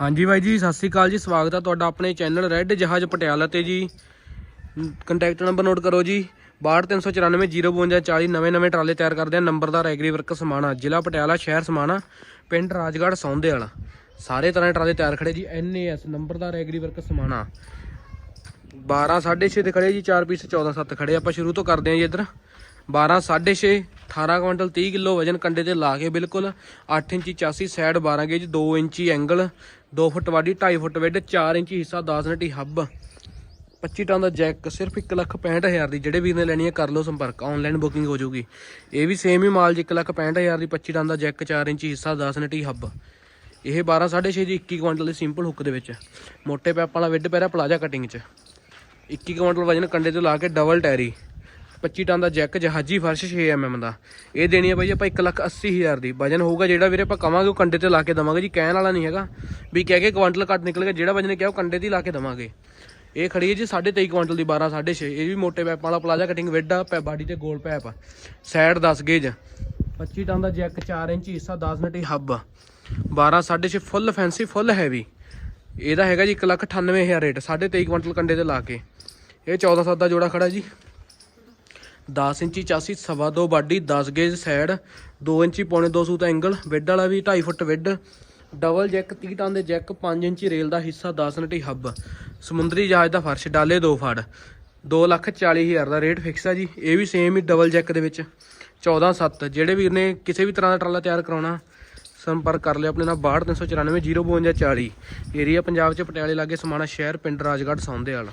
ਹਾਂਜੀ ਬਾਈ ਜੀ, ਸਤਿ ਸ੍ਰੀ ਅਕਾਲ ਜੀ, ਸਵਾਗਤ ਹੈ ਤੁਹਾਡਾ ਆਪਣੇ ਚੈਨਲ ਰੈੱਡ ਜਹਾਜ਼ ਪਟਿਆਲਾ ਤੇ ਜੀ। ਕੰਟੈਕਟ ਨੰਬਰ ਨੋਟ ਕਰੋ ਜੀ 6239405240 ਨਵੇਂ ਨਵੇਂ ਟਰਾਲੇ ਤਿਆਰ ਕਰਦੇ ਆ ਨੰਬਰਦਾਰ ਐਗਰੀ ਵਰਕ ਸਮਾਣਾ ਜ਼ਿਲ੍ਹਾ ਪਟਿਆਲਾ ਸ਼ਹਿਰ ਸਮਾਣਾ ਪਿੰਡ ਰਾਜਗੜ੍ਹ ਸੌਂਦੇ ਵਾਲਾ। ਸਾਰੇ ਤਰ੍ਹਾਂ ਦੇ ਟਰਾਲੇ ਤਿਆਰ ਖੜੇ ਜੀ ਐਨਏਐਸ ਨੰਬਰਦਾਰ ਐਗਰੀ ਵਰਕ ਸਮਾਣਾ 12 6.5 ਤੇ ਖੜੇ ਜੀ 4 ਪੀਸ 14 7 ਖੜੇ ਆਪਾਂ ਸ਼ੁਰੂ ਤੋਂ ਕਰਦੇ ਹਾਂ ਜੀ ਇੱਧਰ। 12 6.5 18 ਕੁਇੰਟਲ 30 ਕਿਲੋ ਵਜਨ ਕੰਡੇ ਤੇ ਲਾ ਕੇ ਬਿਲਕੁਲ 8 ਇੰਚੀ ਚਾਸੀ ਸਾਈਡ 12 ਗੇਜ 2 ਇੰਚੀ ਐਂਗਲ 2 ਫੁੱਟ ਵਾਡੀ 2.5 ਫੁੱਟ ਵਿੱਡ 4 ਇੰਚੀ ਹਿੱਸਾ 10 ਨਟੀ ਹੱਬ। 25 ਟਨ ਦਾ ਜੈਕ ਸਿਰਫ 165000 ਦੀ, ਜਿਹੜੇ ਵੀਰ ਨੇ ਲੈਣੀ ਹੈ ਕਰ ਲਓ ਸੰਪਰਕ ਆਨਲਾਈਨ ਬੁਕਿੰਗ ਹੋ ਜਾਊਗੀ। ਇਹ ਵੀ ਸੇਮ ਹੀ ਮਾਲ ਜੀ 165000 ਦੀ 25 ਟਨ ਦਾ ਜੈਕ 4 ਇੰਚੀ ਹਿੱਸਾ 10 ਨਟੀ ਹੱਬ। ਇਹ 12 6.5 ਦੀ 21 ਕੁਇੰਟਲ ਦੀ ਸਿੰਪਲ ਹੁੱਕ ਦੇ ਵਿੱਚ। ਮੋਟੇ ਪੈਪ ਵਾਲਾ ਵਿੱਡ ਪੈਰਾ ਪਲਾਜਾ ਕਟਿੰਗ 'ਚ। 21 ਕੁਇੰਟਲ ਵਜਨ ਕੰਡੇ ਤੋਂ ਲਾ ਕੇ ਡਬਲ ਟੈਰੀ 25 ਟਨ ਦਾ ਜੈਕ ਜਹਾਜੀ ਫਰਸ਼ 6 mm ਦਾ। ਇਹ ਦੇਣੀ ਹੈ ਬਾਈ ਆਪਾਂ 180000 ਦੀ। ਵਜਨ ਹੋਊਗਾ ਜਿਹੜਾ ਵੀਰੇ ਆਪਾਂ ਕਵਾਂਗੇ ਉਹ ਕੰਡੇ ਤੇ ਲਾ ਕੇ ਦਵਾਂਗੇ ਜੀ, ਕਹਿਣ ਵਾਲਾ ਨਹੀਂ ਹੈਗਾ। ਵੀ ਕਹਿ ਕੇ ਕੁਆਂਟਲ ਕੱਟ ਨਿਕਲ ਗਿਆ, ਜਿਹੜਾ ਵਜਨ ਕਿਹਾ ਉਹ ਕੰਡੇ ਤੇ ਲਾ ਕੇ ਦਵਾਂਗੇ। ਇਹ ਖੜੀ ਹੈ ਜੀ 23.5 ਕੁਇੰਟਲ ਦੀ 12 6.5 ਇਹ ਵੀ ਮੋਟੇ ਪੈਪ ਵਾਲਾ ਪਲਾਜਾ ਕਟਿੰਗ ਵਿੱਡਾ ਪੈ ਬਾਡੀ ਤੇ ਗੋਲ ਪੈਪ ਸਾਈਡ 10 ਗੇਜ। 25 ਟਨ ਦਾ ਜੈਕ 4 ਇੰਚ, ਹਿੱਸਾ 10 ਨਟੀ hub 12 6.5 full fancy full heavy ਇਹਦਾ ਹੈਗਾ ਜੀ 198000 ਰੇਟ 23.5 ਕੁਇੰਟਲ ਕੰਡੇ ਤੇ ਲਾ ਕੇ। ਇਹ 14 ਸੱਤ ਦਾ ਜੋੜਾ ਖੜਾ ਜੀ। 10 ਇੰਚੀ ਚਾਸੀ, ਸਵਾ ਦੋ ਬਾਡੀ 10 ਗੇਜ ਸਾਈਡ 2 ਇੰਚੀ ਪੌਣੇ 2 ਸੂਤ ਐਂਗਲ, ਵਿੱਡ ਵਾਲਾ ਵੀ 2.5 ਫੁੱਟ ਵਿੱਡ, ਡਬਲ ਜੈਕ 30 ਟਨ ਦੇ ਜੈਕ 5 ਇੰਚੀ ਰੇਲ ਦਾ ਹਿੱਸਾ 10 ਨਟੀ ਹੱਬ। ਸਮੁੰਦਰੀ ਜਹਾਜ਼ ਦਾ ਫਰਸ਼, ਡਾਲੇ ਦੋ ਫੜ। 240000 ਦਾ ਰੇਟ ਫਿਕਸ ਆ ਜੀ। ਇਹ ਵੀ ਸੇਮ ਹੀ ਡਬਲ ਜੈਕ ਦੇ ਵਿੱਚ। 14 7 ਜਿਹੜੇ ਵੀਰ ਨੇ ਕਿਸੇ ਵੀ ਤਰ੍ਹਾਂ ਦਾ ਟਰਾਲਾ ਤਿਆਰ ਕਰਾਉਣਾ, ਸੰਪਰਕ ਕਰ ਲਿਓ ਆਪਣੇ ਨਾਲ 62394 05240 ਏਰੀਆ ਪੰਜਾਬ ਚ ਪਟਿਆਲੇ ਲਾਗੇ ਸਮਾਣਾ ਸ਼ਹਿਰ, ਪਿੰਡ ਰਾਜਗੜ੍ਹ ਸੌਂਦੇ ਵਾਲਾ